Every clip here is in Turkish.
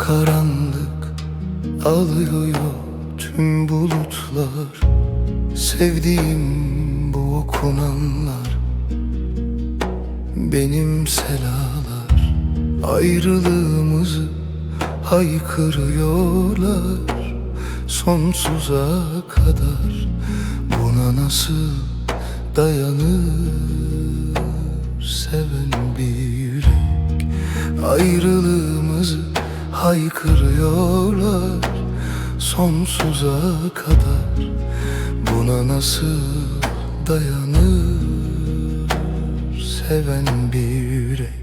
karanlık alıyor tüm bulutlar. Sevdiğim bu okunanlar benim selalar. Ayrılığımızı haykırıyorlar Sonsuza kadar. Buna nasıl dayanır? Seven bir yürek. Ayrılığımızı haykırıyorlar sonsuza kadar. Buna nasıl dayanır seven bir yürek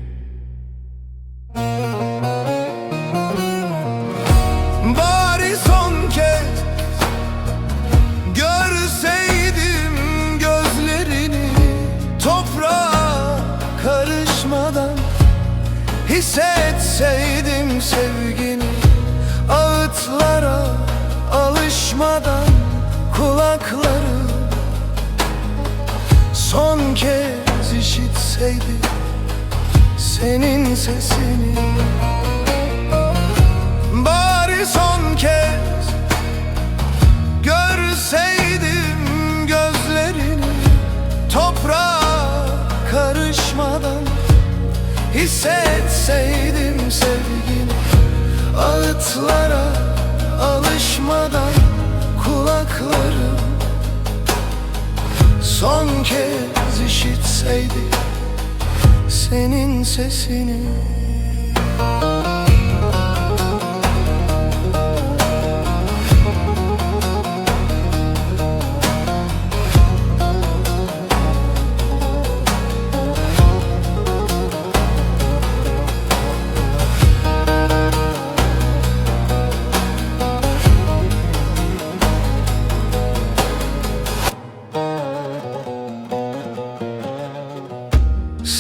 karışmadan Hissetseydim sevgini Kulakları Son kez işitseydi Senin sesini. Bari son kez Görseydim gözlerini Toprağa karışmadan Hissetseydim sevgini. Ağıtlara alışmadan Kulaklarım Son kez işitseydi Senin sesini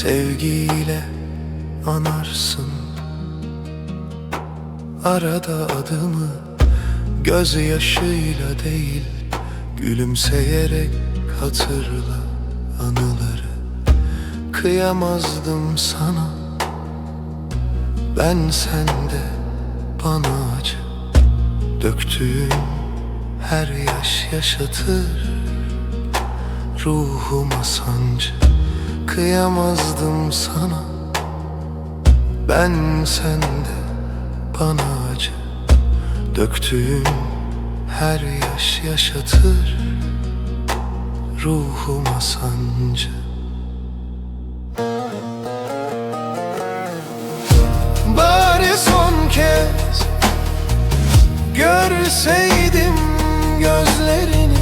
Sevgiyle anarsın. Arada adımı Gözyaşıyla değil Gülümseyerek hatırla anıları. Kıyamazdım sana. Ben sende bana acı. Döktüğün her yaş yaşatır. Ruhuma sancı Kıyamazdım sana. Ben sende bana acı. Döktüğüm her yaş yaşatır. Ruhuma sancı. Bari son kez Görseydim gözlerini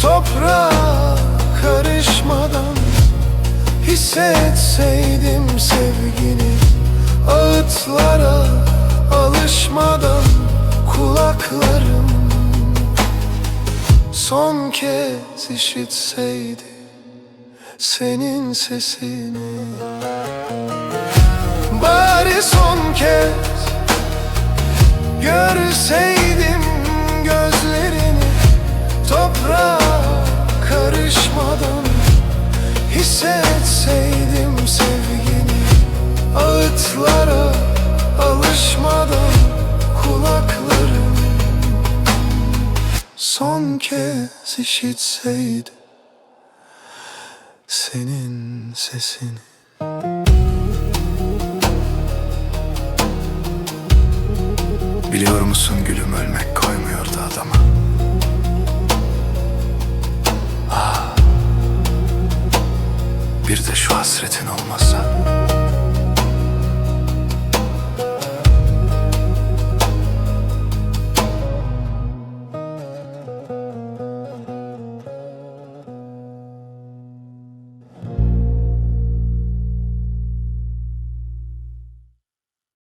Toprağa karışmadan Hissetseydim sevgini Ağıtlara alışmadan Kulaklarım Son kez işitseydi Senin sesini. Bari son kez Görseydim gözlerini Toprağa karışmadan Son kez işitseydi Senin sesini. Biliyor musun gülüm ölmek koymuyordu adama. Ah, Bir de şu hasretin olmasa